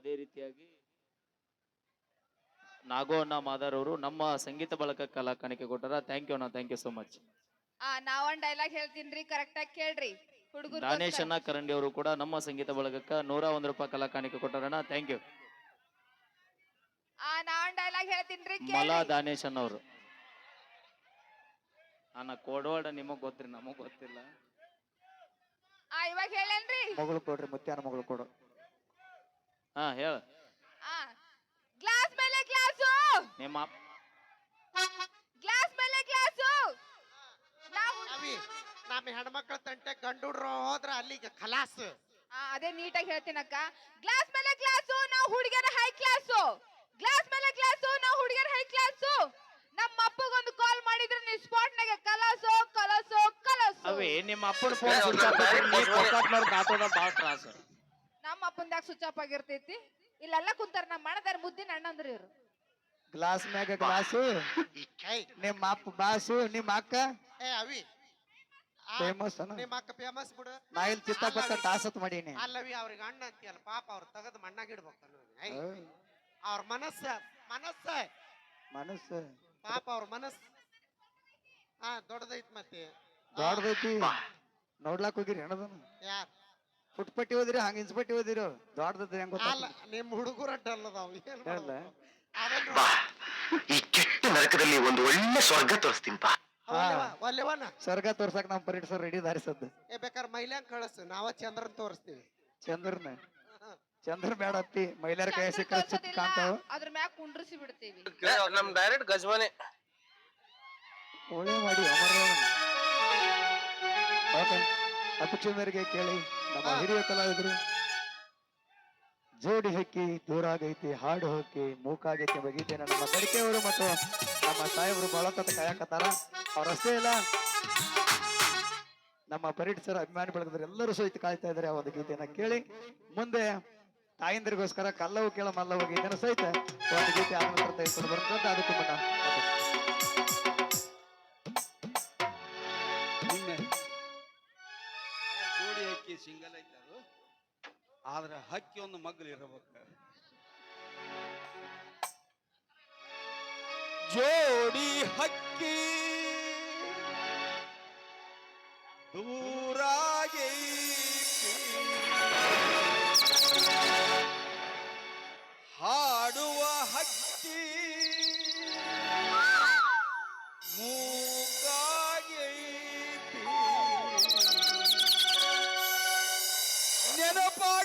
ಅದೇ ರೀತಿಯಾಗಿ ನಾಗೋಣ್ಣ ಮಾದರ್ ಅವರು ನಮ್ಮ ಸಂಗೀತ ಬಳಕ ಕಲಾ ಕಾಣಿಕೆ ಕೊಟ್ಟಾರ. ಥ್ಯಾಂಕ್ ಯು ಅಣ್ಣ ಥ್ಯಾಂಕ್ ಯು ಸೋ ಮಚ್ ಆ ನಾವನ್ ಡೈಲಾಗ್ ಹೇಳ್ತೀನ್ರಿ ಕರೆಕ್ಟ್ ಆಗಿ ಕೇಳ್ರಿ. ಹುಡುಗರು ದಾನೇಶ್ ಅಣ್ಣ ಕರಂಡಿ ಅವರು ಕೂಡ ನಮ್ಮ ಸಂಗೀತ ಬಳಗಕ್ಕ ನೂರ ಒಂದ್ ರೂಪಾಯಿ ಕಲಾ ಕಾಣಿಕೆ ಕೊಟ್ಟಾರಣ್ಣ ಥ್ಯಾಂಕ್ ಯು ಆ ನಾವನ್ ಡೈಲಾಗ್ ಹೇಳ್ತೀನ್ರಿ ಮಲಾ ಕೇಳ್ರಿ ದಾನೇಶ್ ಅವರು. ಅಣ್ಣ ಕೋಡವಾಡ ನಿಮಗ್ ಗೊತ್ತ್ರಿ ನಮಗ್ ಗೊತ್ತಿಲ್ಲ. ಆ ಇವಾಗ ಹೇಳೇನ್ರಿ? ಮಗಳು ಕೊಡ್ರಿ ಮುತ್ಯಾನ ಮಗಳು ಕೊಡು. ಹಾ ಹೇಳ. ಆ ಗ್ಲಾಸ್ ಮೇಲೆ ಗ್ಲಾಸು. ನಿಮ್ಮ ಗ್ಲಾಸ್ ಮೇಲೆ ಗ್ಲಾಸು. ನಾವು ಅವಿ ನಮ್ಮ ಹೆಣ್ಮಕ್ಳ ತಂಟೆ ಗಂಡು ಹುಡ್ರು ಹೋದ್ರ ಅಲ್ಲಿಗೆ ಖಲಾಸ್. ಆ, ಅದೇ ನೀಟಾಗಿ ಹೇಳ್ತೀನಕ್ಕ. ಗ್ಲಾಸ್ ಮೇಲೆ ಗ್ಲಾಸು ನಾವು ಹುಡುಗಿಯರ ಹೈ ಕ್ಲಾಸು. ಗ್ಲಾಸ್ ಮೇಲೆ ಗ್ಲಾಸು ನಾವು ಹುಡುಗಿಯರ ಹೈ ಕ್ಲಾಸು. ನಮ್ಮ ಅಪ್ಪಗೊಂದು ಕಾಲ್ ಮಾಡಿದ್ರೆ ನೀವು ಸ್ಪಾಟ್ ನಾಗೆ ಕಲಸೋ ಕಲಸೋ ಕಲಸೋ. ಅವೇ ನಿಮ್ಮ ಅಪ್ಪನ ಫೋನ್ ಸ್ವಿಚ್ ಆಫ್ ನೀ ಬಾಳ ತ್ರಾಸ. ಅಪ್ಪಂದಾಗ ಸ್ವಿಚ್ ಆಫ್ ಆಗಿರ್ತೈತಿ. ಇಲ್ಲೆಲ್ಲ ಕುಂತಾರ ನಮ್ಮ ಮಣದಾರ ಮುದ್ದಿನ ಅಣ್ಣಂದ್ರಿ ಇವ್ರು. ಗ್ಲಾಸ್ ಮ್ಯಾಗ ಗ್ಲಾಸು. ಏಯ್ ನಿಮ್ಮ ಅಪ್ಪ ಬಾಸು ನಿಮ್ಮ ಅಕ್ಕ. ಏ ಅವಿ. ಆ, ಫೇಮಸ್ ಅನ. ನಿಮ್ಮ ಅಕ್ಕ ಫೇಮಸ್ ಬಿಡು. ನಾ ಇಲ್ಲಿ ಚಿತ್ತಪಕ್ಕ ಟಾಸತ್ ಮಾಡೀನಿ. ಅಲ್ಲವಿ ಅವ್ರಿಗೆ ಅಣ್ಣ ಅಂತೀಯಲ್ಲ ಪಾಪ ಅವ್ರು ತೆಗೆದು ಮಣ್ಣಾಗ ಇಡ್ಬೇಕು ಅವ್ರ ಮನಸ್ಸ ಮನಸ್ಸ. ಮನಸ್ಸು. ಪಾಪ ಅವ್ರ ಮನಸ್ಸು. ಹಾ ದೊಡ್ಡದೈತ್ ಮತ್ತೆ. ದೊಡ್ಡದೈತಿ. ನೋಡ್ಲಾಕ್ ಹೋಗಿರಿ ಏನದನ ಯಾರ್? ಪುಟ್ಪಟ್ಟಿ ಓದಿರಿ ಹಂಗ ಇನ್ಸ್ಪಟ್ಟಿ ಓದಿರು. ದೊಡ್ಡದ ಹೆಂಗ್ ಅಲ್ಲ ಗೊತ್ತ ನಿಮ್ ಹುಡುಗರ ಹೇಳಲ್ಲ? ಅದನ್ನ ಬಾ ಈ ಕೆಟ್ಟ ನರಕದಲ್ಲಿ ಒಂದು ಒಳ್ಳೆ ಸ್ವರ್ಗ ತೋರಿಸ್ತೀನಿ ಬಾ. ಒಲ್ಲೆವನ? ಸ್ವರ್ಗ ತೋರ್ಸಕ್ ನಮ್ ಪರೀಡ್ ಸರ್ ರೆಡಿ ದಾರಿಸದ್ದು ಏ ಬೇಕಾದ್ರೆ ಮೈಲ್ಯಾಂಗ್ ಕಳಿಸ್ ನಾವ ಚಂದ್ರನ್ ತೋರಿಸ್ತೀವಿ. ಚಂದ್ರನ. ಚಂದ್ರ ಬೇಡ ಅತ್ತಿ ಮಹಿಳೆಯರ ಕೈ ಸಿಕ್ಕ ಅದ್ರ ಮ್ಯಾಗ ಕುಂಡ್ರಿಸಿ ಬಿಡ್ತೀವಿ. ನಮ್ ಡೈರೆಕ್ಟ್ ಗಜ್ಮನೆ ಒಳ್ಳೆ ಮಾಡಿ ಅಮರ ಓಕೆ. ಅಪೇಕ್ಷೆ ಕೇಳಿ, ನಮ್ಮ ಹಿರಿಯ ಕಲಾವಿದರು, ಜೋಡಿ ಹಕ್ಕಿ, ದೂರಾಗೈತಿ, ಹಾಡು ಹೋಗಿ ಮೂಕಾಗೈತಿ ಬಗೀತೇನ ನಮ್ಮ ಗಡಿಕೆಯವರು ಮತ್ತು ನಮ್ಮ ಸಾಹೇಬರು ಬಳಕತ್ತ ಕಾಯಕತ್ತಾರ. ಅವರಷ್ಟೇ ಇಲ್ಲ, ನಮ್ಮ ಪರೀಡ್ ಸರ್ ಅಭಿಮಾನಿ ಬಳಗದ್ರು ಎಲ್ಲರೂ ಸಹಿತ ಕಾಯ್ತಾ ಇದ್ದಾರೆ ಆ ಒಂದು ಗೀತೆಯನ್ನು ಕೇಳಿ. ಮುಂದೆ ತಾಯಿಂದರಿಗೋಸ್ಕರ ಕಲ್ಲವು ಕೇಳ ಮಲ್ಲವು ಗೀತೆಯನ್ನು ಸಹಿತ ಒಂದು ಗೀತೆ ಆದ ನಂತರ ತೆಗೆದುಕೊಂಡು ಅದಕ್ಕೂ ಮುನ್ನ ಸಿಂಗಲ್ ಐತೆ ಅದು ಆದ್ರೆ ಹಕ್ಕಿ ಒಂದು ಮಗ್ಲು ಇರಬೇಕು. ಜೋಡಿ ಹಕ್ಕಿ.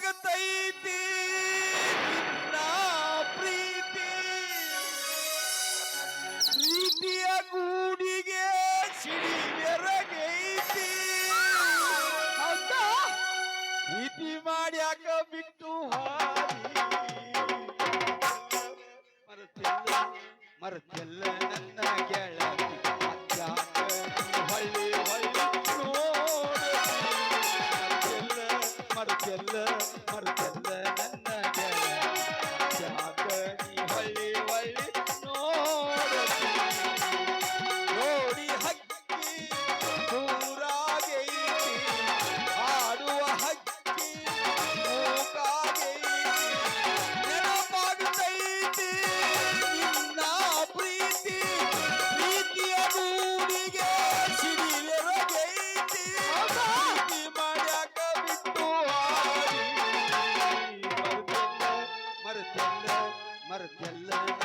ನೆನಪಾಗತೈತಿ ನಿನ್ನ ಪ್ರೀತಿ. ಪ್ರೀತಿಯ ಗೂಡಿಗೆ ಸಿಡಿ ಬೆರಗೈತಿ. ಪ್ರೀತಿ ಮಾಡ್ಯಾಕ ಬಿಟ್ಟು ಹಾರಿ ಮರೆತಿಲ್ಲ ಮರೆತಿಲ್ಲ. ಮರೆತಿಲ್ಲ ಮರೆತಿಲ್ಲ get love.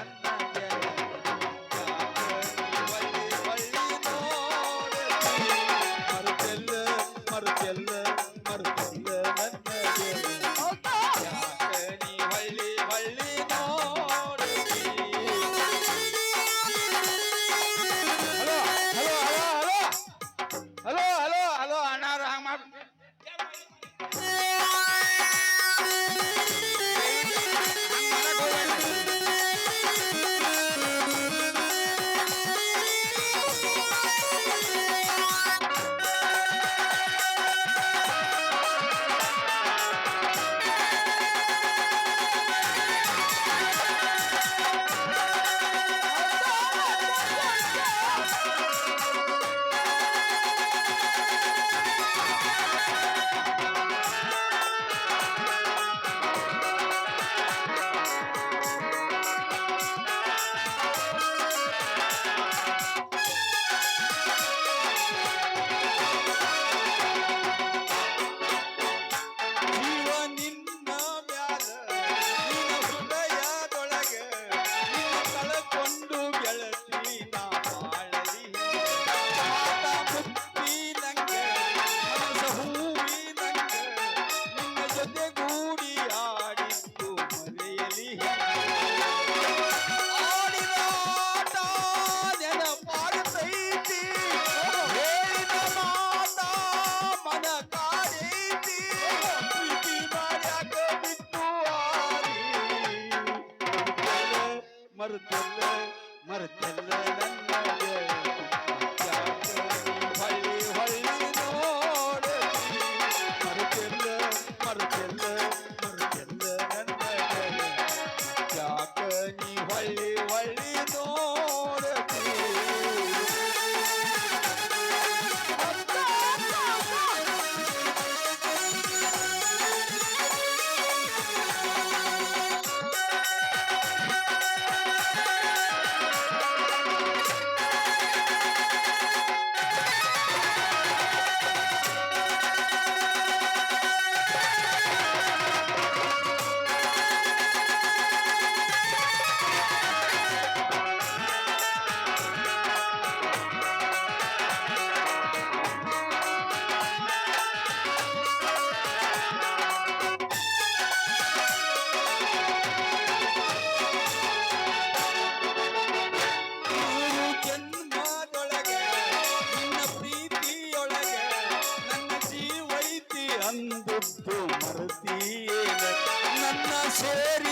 ನನ್ನ ಸೇರಿದೀಯಾಕ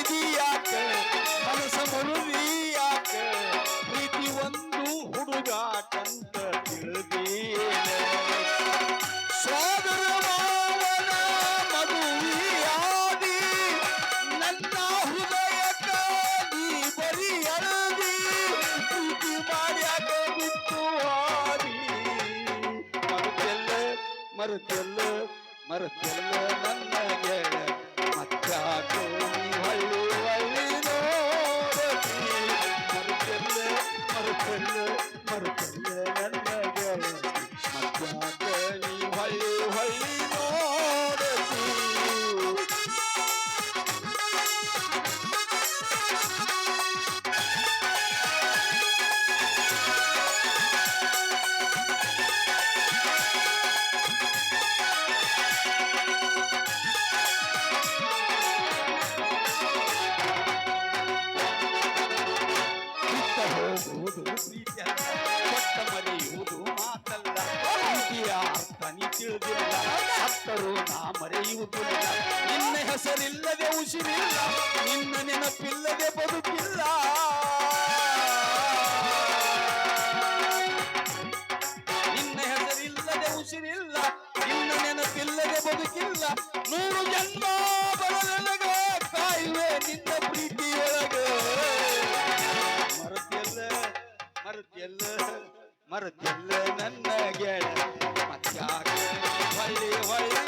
ನನ್ನ ಗೆಳ ಮತ್ಯಾಕ ಹೋಗುವುದು ಪ್ರೀತಿಯಲ್ಲ ಕೊಟ್ಟ ಮರೆಯುವುದು ಮಾತಲ್ಲ ಪ್ರೀತಿಯ ಅರ್ಥ ನೀ ತಿಳಿದಿಲ್ಲ ಹತ್ತರು ನಾ ಮರೆಯುವುದಿಲ್ಲ ನಿನ್ನ ಹೆಸರಿಲ್ಲದೆ ಉಸಿರಿಲ್ಲ. ನಿನ್ನ ನೆನಪಿಲ್ಲದೆ ಬದುಕಿಲ್ಲ. ನಿನ್ನ ಹೆಸರಿಲ್ಲದೆ ಉಸಿರಿಲ್ಲ ನಿನ್ನ ನೆನಪಿಲ್ಲದೆ ಬದುಕಿಲ್ಲ. ನೂರು ಜನ್ಮ ಬರಲಗ ಕಾಯುವೆ ನಿನ್ನ ಪ್ರೀತಿಯೊಳಗ. ಮರತೆಲ್ಲ ಮರತೆಲ್ಲ ನನ್ನ ಗೆಳ ಮತ್ಯಾಕ ಹೊಳ್ಳಿ ಹೊಳ್ಳಿ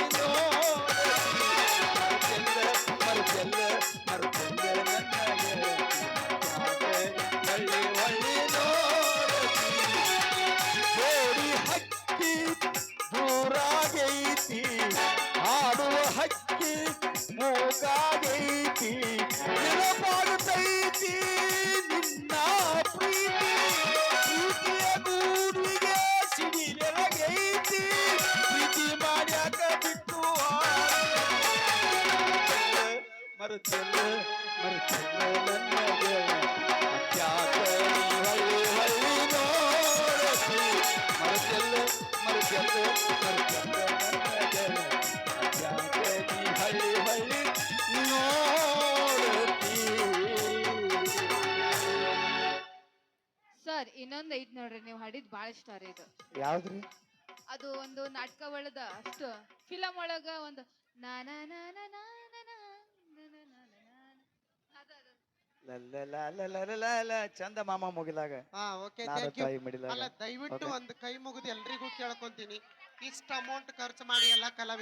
ಸರ್ ಇನ್ನೊಂದ್ ಐತ್ ನೋಡ್ರಿ ನೀವು ಹಾಡಿದ್ ಬಾಳ ಇಷ್ಟ ರೀ ಇದು. ಯಾವ್ದ್ರಿ? ಅದು ಒಂದು ನಾಟಕ ಒಳದ ಅಷ್ಟು ಫಿಲಂ ಒಳಗ ಒಂದು ನಾನಾ ನಾನಾ ನಾನ ಚಂದ ಮಾಮ ಮುಗಿದಾಗ ಹಾ ಓಕೆ ನಾನು ಥ್ಯಾಂಕ್ ಯು ತಾಯಿ ಮಡಿಲಾಗ ಅಲ್ಲ ದಯವಿಟ್ಟು Okay. ಒಂದು ಕೈ ಮುಗಿದು ಎಲ್ರಿಗೂ ಕೇಳ್ಕೊಂತೀನಿ. ಇಷ್ಟ ಅಮೌಂಟ್ ಖರ್ಚು ಮಾಡಿ ಎಲ್ಲ ಕಲಾವಿದ